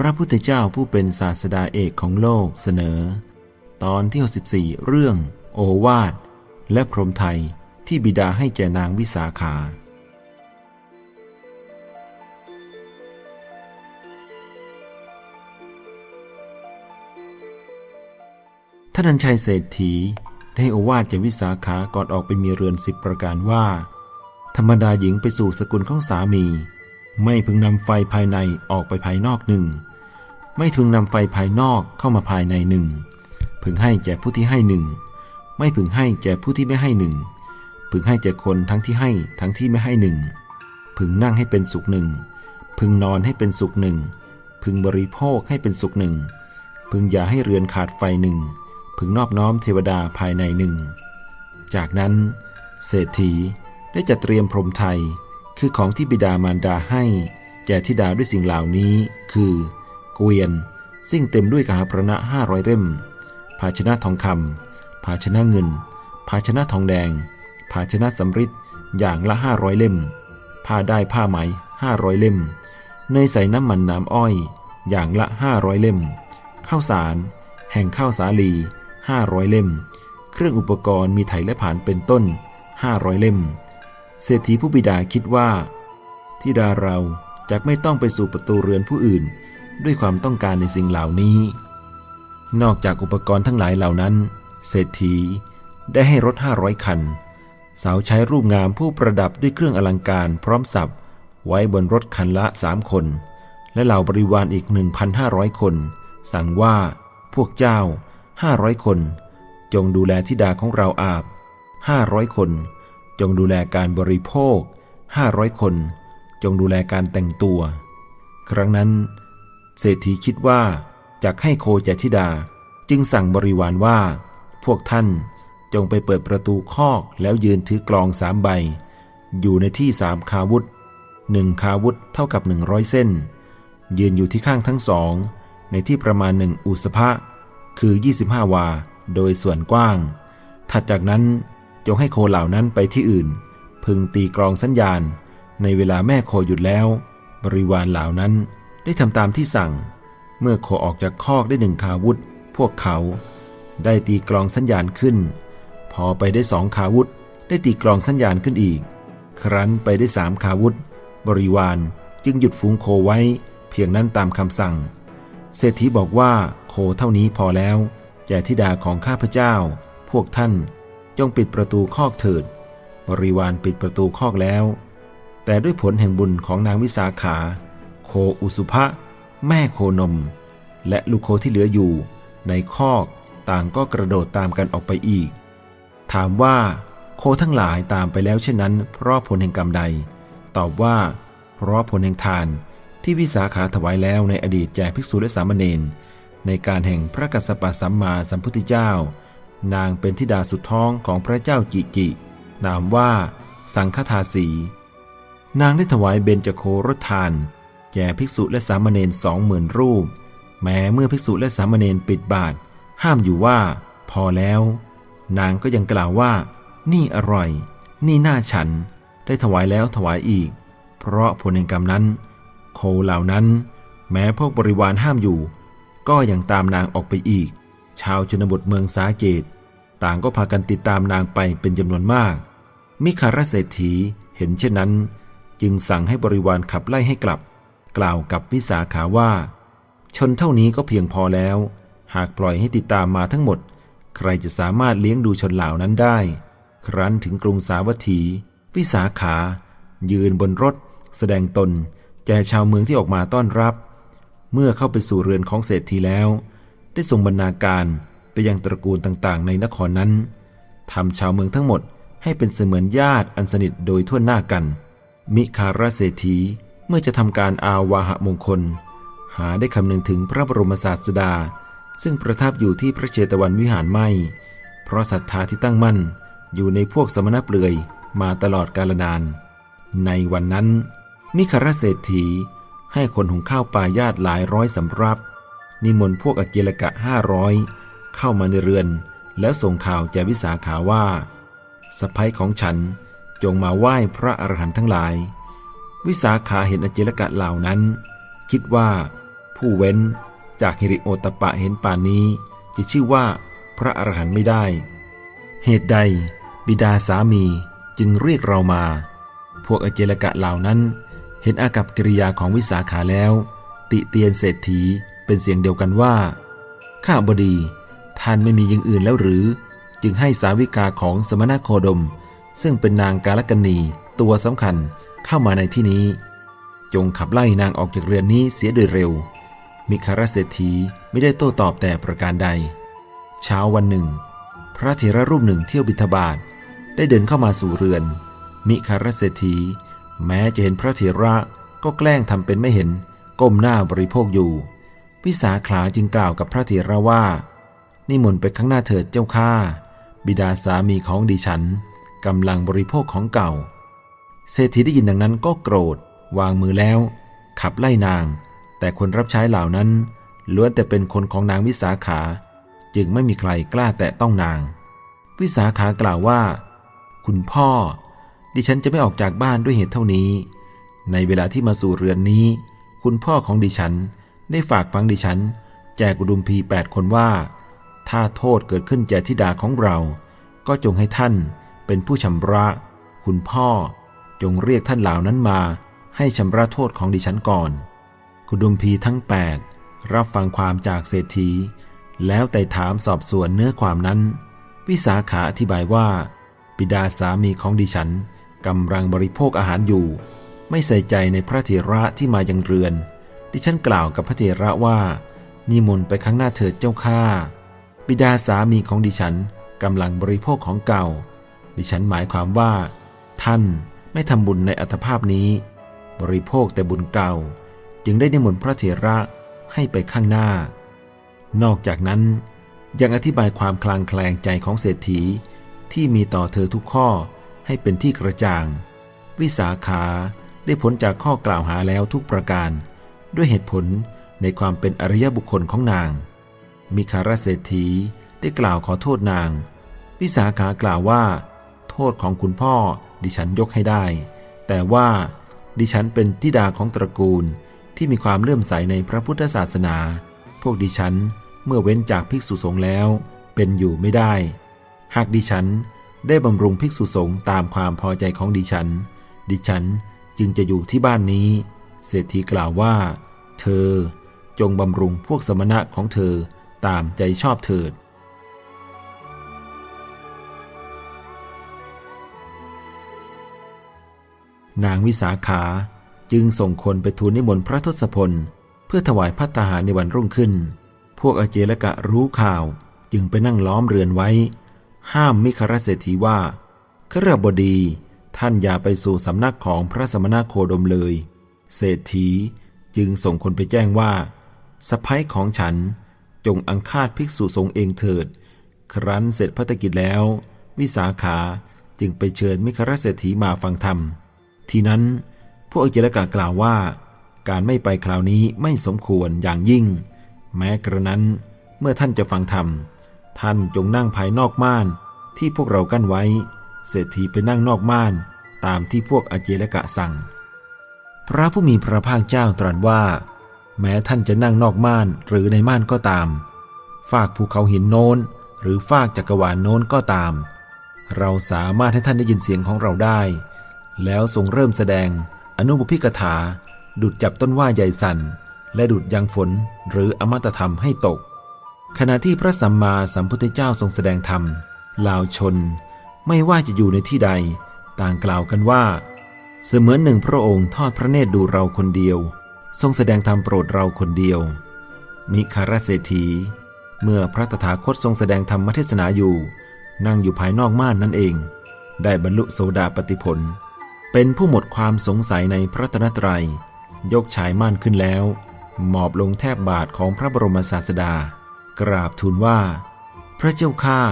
พระพุทธเจ้าผู้เป็นศาสดาเอกของโลกเสนอ ตอนที่ 64 เรื่อง โอวาท และพรหมไทยที่บิดาให้แก่นางวิสาขา ท่านันชัยเศรษฐีได้โอวาทแก่วิสาขาก่อนออกไปมีเรือนสิบประการว่า ธรรมดาหญิงไปสู่สกุลของสามี ไม่พึงนำไฟภายในออกไปภายนอกหนึ่ง ไม่พึงนำไฟภายนอกเข้ามาภายในหนึ่ง พึงให้แก่ผู้ที่ให้หนึ่ง ไม่พึงให้แก่ผู้ที่ไม่ให้หนึ่ง พึงให้แก่คนทั้งที่ให้ทั้งที่ไม่ให้หนึ่ง พึงนั่งให้เป็นสุขหนึ่ง พึงนอนให้เป็นสุขหนึ่ง พึงบริโภคให้เป็นสุขหนึ่ง พึงอย่าให้เรือนขาดไฟหนึ่ง พึงนอบน้อมเทวดาภายในหนึ่ง จากนั้น เศรษฐีได้จัดเตรียมพรมไทย คือของที่บิดามารดาให้ แก่ธิดาด้วยสิ่งเหล่านี้ คือ เกวียน ซึ่งเต็มด้วยกหาพระณะห้าร้อยเล่ม ภาชนะทองคำภาชนะเงิน ภาชนะทองแดง ภาชนะสำริดอย่างละห้าร้อยเล่ม ผ้าได้ผ้าไหมห้าร้อยเล่ม เนยใส่น้ำมันน้ำอ้อย อย่างละห้าร้อยเล่ม ข้าวสาร แห่งข้าวสาลีห้าร้อยเล่ม เครื่องอุปกรณ์มีไถและผานเป็นต้นห้าร้อยเล่ม เศรษฐีผู้บิดาคิดว่าทิดาเราจะไม่ต้องไปสู่ประตูเรือนผู้อื่น ด้วยความต้องการในสิ่งเหล่านี้ นอกจากอุปกรณ์ทั้งหลายเหล่านั้น เศรษฐีได้ให้รถห้าร้อยคัน สาวใช้รูปงามผู้ประดับด้วยเครื่องอลังการพร้อมสับไว้บนรถคันละสามคน และเหล่าบริวารอีก 1,500 คน สั่งว่าพวกเจ้า 500 คน จงดูแลธิดาของเราอาบ 500 คน จงดูแลการบริโภค 500 คน จงดูแลการแต่งตัว ครั้งนั้น เศรษฐีคิดว่าจะให้โคแก่ธิดาจึงสั่งบริวารว่า พวกท่านจงไปเปิดประตูคอกแล้วยืนถือกลองสามใบ อยู่ในที่สามคาวุธหนึ่งคาวุธเท่ากับหนึ่งร้อยเส้น ยืนอยู่ที่ข้างทั้งสอง ในที่ประมาณหนึ่งอุสภะคือ 25 วา โดยส่วนกว้าง ถัดจากนั้น จงให้โคเหล่านั้นไปที่อื่น พึงตีกลองสัญญาณ ในเวลาแม่โคหยุดแล้ว บริวารเหล่านั้นได้ทำตามที่สั่ง เมื่อโคออกจากคอกได้หนึ่งคาวุธ พวกเขา ได้ตีกลองสัญญาณขึ้น พอไปได้สองคาวุธ ได้ตีกลองสัญญาณขึ้นอีก ครั้นไปได้สามคาวุธ บริวารจึงหยุดฝูงโคไว้ เพียงนั้นตามคำสั่ง เศรษฐีบอกว่าโคเท่านี้พอแล้วแก่ธิดาของข้าพเจ้า พวกท่าน จงปิดประตูคอกเถิด บริวารปิดประตูคอกแล้ว แต่ด้วยผลแห่งบุญของนางวิสาขา โคอุสุภะแม่โคนม และลูกโคที่เหลืออยู่ ในคอกต่างก็กระโดดตามกันออกไปอีก ถามว่าโคทั้งหลายตามไปแล้วเช่นนั้น เพราะผลแห่งกรรมใด ตอบว่า เพราะผลแห่งทานที่วิสาขาถวายแล้วในอดีตแก่ภิกษุและสามเณรในการแห่งพระกัสสปะสัมมาสัมพุทธเจ้า นางเป็นธิดาสุดท้องของพระเจ้าจิกินามว่า สังฆทาสี นางได้ถวายเบญจโครทาน แก่ภิกษุและสามเณรสองหมื่นรูป แม้เมื่อภิกษุและสามเณรปิดบาท ห้ามอยู่ว่า พอแล้ว นางก็ยังกล่าวว่า นี่อร่อย นี่น่าฉัน ได้ถวายแล้วถวายอีก เพราะผลแห่งกรรมนั้น โคเหล่านั้น แม้พวกบริวารห้ามอยู่ ก็ยังตามนางออกไปอีก ชาวชนบทเมืองสาเกต ต่างก็พากันติดตามนางไปเป็นจำนวนมาก มิคารเศรษฐีเห็นเช่นนั้น จึงสั่งให้บริวารขับไล่ให้กลับ กล่าวกับวิสาขาว่า ชนเท่านี้ก็เพียงพอแล้ว หากปล่อยให้ติดตามมาทั้งหมด ใครจะสามารถเลี้ยงดูชนเหล่านั้นได้ ครั้นถึงกรุงสาวัตถี วิสาขา ยืนบนรถ แสดงตน แก่ชาวเมืองที่ออกมาต้อนรับ เมื่อเข้าไปสู่เรือนของเศรษฐีแล้ว ได้ส่งบรรณาการไปยังตระกูลต่างๆ ในนครนั้นทำชาวเมืองทั้งหมดให้เป็นเสมือนญาติอันสนิทโดยทั่วหน้ากัน มิคาราเศรษฐีเมื่อจะทำการอาวาหะมงคล หาได้คำนึงถึงพระบรมศาสดา ซึ่งประทับอยู่ที่พระเชตวันวิหารไม่ เพราะศรัทธาที่ตั้งมั่นอยู่ในพวกสมณเปลือยมาตลอดกาลนาน ในวันนั้น มิคาราเศรษฐีให้คนหุงข้าวปลายาตหลายร้อยสำรับ นิมนต์พวกอเกลกะห้าร้อยเข้ามาในเรือน แล้วส่งข่าวแก่วิสาขาว่าสะพ้ยของฉันจงมาไหว้พระอรหันต์ทั้งหลาย วิสาขาเห็นอเจลกะเหล่านั้น คิดว่าผู้เว้นจากฮิริโอตปะเห็นป่านนี้ จะชื่อว่าพระอรหันต์ไม่ได้ เหตุใด บิดาสามีจึงเรียกเรามา พวกอเจลกะเหล่านั้น เห็นอากับกิริยาของวิสาขาแล้ว ติเตียนเศรษฐี เป็นเสียงเดียวกันว่า ข้าบดี ท่านไม่มีอย่างอื่นแล้วหรือ จึงให้สาวิกาของสมณโคดม ซึ่งเป็นนางกาลกันนีตัวสำคัญเข้ามาในที่นี้ จงขับไล่นางออกจากเรือนนี้เสียโดยเร็ว มิคารเศรษฐีไม่ได้โต้ตอบแต่ประการใด เช้าวันหนึ่ง พระเถระรูปหนึ่งเที่ยวบิณฑบาตได้เดินเข้ามาสู่เรือน มิคารเศรษฐี แม้จะเห็นพระเถระก็แกล้งทำเป็นไม่เห็น ก้มหน้าบริโภคอยู่ วิสาขาจึงกล่าวกับพระเถระว่า นิมนต์ไปข้างหน้าเถิดเจ้าข้าบิดาสามีของดิฉันกำลังบริโภคของเก่า เศรษฐีได้ยินดังนั้นก็โกรธ วางมือแล้ว ขับไล่นาง แต่คนรับใช้เหล่านั้นล้วนแต่เป็นคนของนางวิสาขา จึงไม่มีใครกล้าแตะต้องนาง วิสาขากล่าวว่า คุณพ่อ ดิฉันจะไม่ออกจากบ้านด้วยเหตุเท่านี้ ในเวลาที่มาสู่เรือนนี้ คุณพ่อของดิฉัน ได้ฝากฟังดิฉัน แจกอุดุมพีแปดคนว่า ถ้าโทษเกิดขึ้นแก่ธิดาของเรา ก็จงให้ท่านเป็นผู้ชำระ คุณพ่อ จงเรียกท่านเหล่านั้นมา ให้ชำระโทษของดิฉันก่อนกุดุมพีทั้ง 8 รับฟังความจากเศรษฐี แล้วแต่ถามสอบสวนเนื้อความนั้น วิสาขาอธิบายว่าบิดาสามีของดิฉันกำลังบริโภคอาหารอยู่ ไม่ใส่ใจในพระเถระที่มายังเรือน ดิฉันกล่าวกับพระเถระว่านิมนต์ไปข้างหน้าเถิดเจ้าข้าบิดาสามีของดิฉันกำลังบริโภคของเก่า ดิฉันหมายความว่า ท่านไม่ทำบุญในอัตภาพนี้ บริโภคแต่บุญเก่า จึงได้นิมนต์พระเถระให้ไปข้างหน้า นอกจากนั้นยังอธิบายความคลางแคลงใจของเศรษฐีที่มีต่อเธอทุกข้อให้เป็นที่กระจ่าง วิสาขาได้ผลจากข้อกล่าวหาแล้วทุกประการ ด้วยเหตุผลในความเป็นอริยบุคคลของนาง มิคาราเศรษฐีได้กล่าวขอโทษนาง วิสาขากล่าวว่า โทษของคุณพ่อดิฉันยกให้ได้ แต่ว่าดิฉันเป็นทิดาของตระกูลที่มีความเลื่อมใสในพระพุทธศาสนา พวกดิฉันเมื่อเว้นจากภิกษุสงฆ์แล้ว เป็นอยู่ไม่ได้ หากดิฉันได้บำรุงภิกษุสงฆ์ตามความพอใจของดิฉัน ดิฉันจึงจะอยู่ที่บ้านนี้ เศรษฐีกล่าวว่า เธอจงบำรุงพวกสมณะของเธอตามใจชอบเถิด นางวิสาขาจึงส่งคนไปทูลนิมนต์พระทศพล เพื่อถวายพัตตาหารในวันรุ่งขึ้น พวกอเจลกะรู้ข่าวจึงไปนั่งล้อมเรือนไว้ ห้ามมิคราเศรษฐีว่าขรบดี ท่านอย่าไปสู่สำนักของพระสมณโคดมเลย เศรษฐีจึงส่งคนไปแจ้งว่าสะพ้ยของฉันจงอังคาดภิกษุสงฆ์เองเถิด ครั้นเสร็จพัฒกิจแล้ว วิสาขาจึงไปเชิญมิคราเศรษฐีมาฟังธรรม ทีนั้นพวกอเจลกากล่าวว่า การไม่ไปคราวนี้ไม่สมควรอย่างยิ่ง แม้กระนั้นเมื่อท่านจะฟังธรรม ท่านจงนั่งภายนอกม่านที่พวกเรากั้นไว้ เศรษฐีไปนั่งนอกม่าน ตามที่พวกอเจลกะสั่ง พระผู้มีพระภาคเจ้าตรัสว่า แม้ท่านจะนั่งนอกม่านหรือในม่านก็ตาม ฝากภูเขาหินโน้น หรือฝากจักรวาลโน้นก็ตาม เราสามารถให้ท่านได้ยินเสียงของเราได้ แล้วทรงเริ่มแสดงอนุบุพิกถา ดุดจับต้นว่าใหญ่สั่น และดุดยังฝนหรืออมตะธรรมให้ตก ขณะที่พระสัมมาสัมพุทธเจ้าทรงแสดงธรรมลาวชน ไม่ว่าจะอยู่ในที่ใด ต่างกล่าวกันว่า เสมือนหนึ่งพระองค์ทอดพระเนตรดูเราคนเดียว ทรงแสดงธรรมโปรดเราคนเดียว มิคารเศรษฐี เมื่อพระตถาคตทรงแสดงธรรมเทศนาอยู่ นั่งอยู่ภายนอกม่านนั่นเอง ได้บรรลุโสดาปติผล เป็นผู้หมดความสงสัยในพระตนตรัย ยกฉายม่านขึ้นแล้ว หมอบลงแทบบาทของพระบรมศาสดา กราบทูลว่า พระเจ้าข้า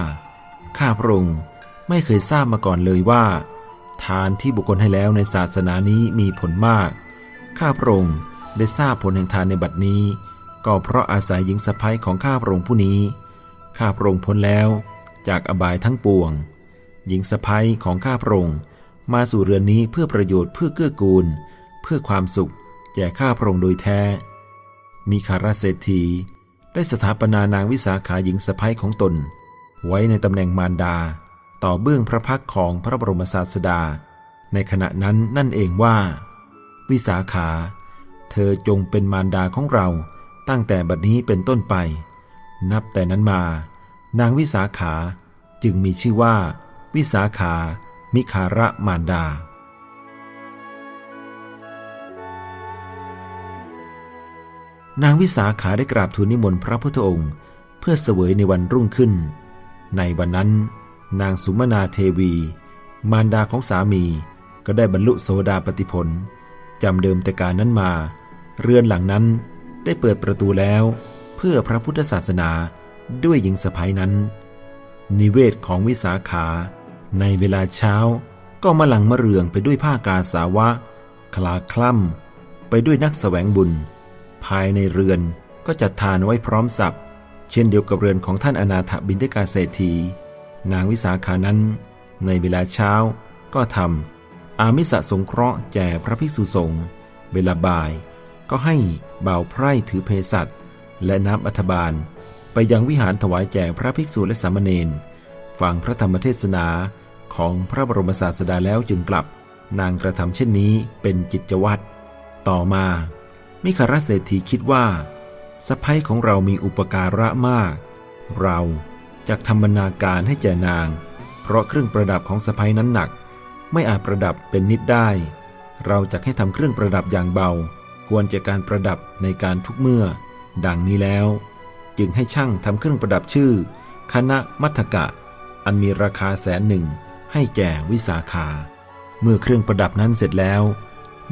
ข้าพระองค์ไม่เคยทราบมาก่อนเลยว่า ทานที่บุคคลให้แล้วในศาสนานี้มีผลมาก ข้าพระองค์ได้ทราบผลแห่งทานในบัดนี้ ก็เพราะอาศัยหญิงสะพ้ยของข้าพระองค์ผู้นี้ ข้าพระองค์พ้นแล้วจากอบายทั้งปวง หญิงสะพ้ยของข้าพระองค์มาสู่เรือนนี้เพื่อประโยชน์เพื่อเกื้อกูล เพื่อความสุขแก่ข้าพระองค์โดยแท้ มีคาราเศรษฐีได้สถาปนานางวิสาขาหญิงสะพ้ยของตน ไว้ในตำแหน่งมารดา ต่อเบื้องพระพักของพระบรมศาสดา ในขณะนั้นนั่นเองว่า วิสาขา เธอจงเป็นมารดาของเราตั้งแต่บัดนี้เป็นต้นไป นับแต่นั้นมา นางวิสาขาจึงมีชื่อว่า วิสาขา มิคาระมารดา นางวิสาขาได้กราบทูลนิมนต์พระพุทธองค์ เพื่อเสวยในวันรุ่งขึ้น ในวันนั้น นางสุมนาเทวี มารดาของสามีก็ได้บรรลุโสดาปติผลจำเดิมแต่การนั้นมา เรือนหลังนั้นได้เปิดประตูแล้ว เพื่อพระพุทธศาสนาด้วยหญิงสะพ้ยนั้น นิเวศของวิสาขา ในเวลาเช้าก็มาหลังมะเรืองไปด้วยผ้ากาสาวะ คลาคล่ำไปด้วยนักแสวงบุญ ภายในเรือนก็จัดทานไว้พร้อมสับเช่นเดียวกับเรือนของท่านอนาถบินทิกาเศรษฐี นางวิสาขานั้น ในเวลาเช้าก็ทำอามิสะสงเคราะห์แก่พระภิกษุสงฆ์เวลาบ่ายก็ให้บ่าวไพร่ถือเพสัตและน้ำอัฐบาล ไปยังวิหารถวายแก่พระภิกษุและสามเณรฟังพระธรรมเทศนาของพระบรมศาสดาแล้วจึงกลับ นางกระทำเช่นนี้เป็นจิตวัตรต่อมา มิคารเศรษฐีคิดว่าสะพ้ยของเรามีอุปการะมาก เรา จะทำบรรณาการให้แก่นาง เพราะเครื่องประดับของสะพ้ยนั้นหนัก ไม่อาจประดับเป็นนิดได้ เราจะให้ทำเครื่องประดับอย่างเบา ควรจะการประดับในการทุกเมื่อ ดังนี้แล้ว จึงให้ช่างทำเครื่องประดับชื่อ คณะมัทกะ อันมีราคาแสนหนึ่งให้แก่วิสาขา เมื่อเครื่องประดับนั้นเสร็จแล้ว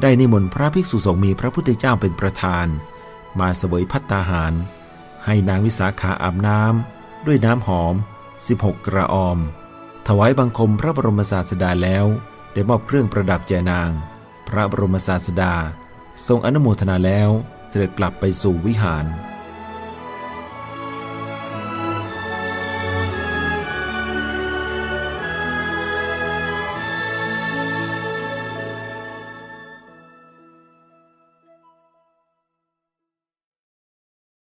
ได้นิมนต์พระภิกษุสงฆ์มีพระพุทธเจ้าเป็นประธาน มาเสวยพัตตาหาร ให้นางวิสาขาอาบน้ำ ด้วยน้ำหอม 16 กระออม ถวายบังคมพระบรมศาสดาแล้ว ได้มอบเครื่องประดับแก่นาง พระบรมศาสดา ทรงอนุโมทนาแล้วเสด็จกลับไปสู่วิหาร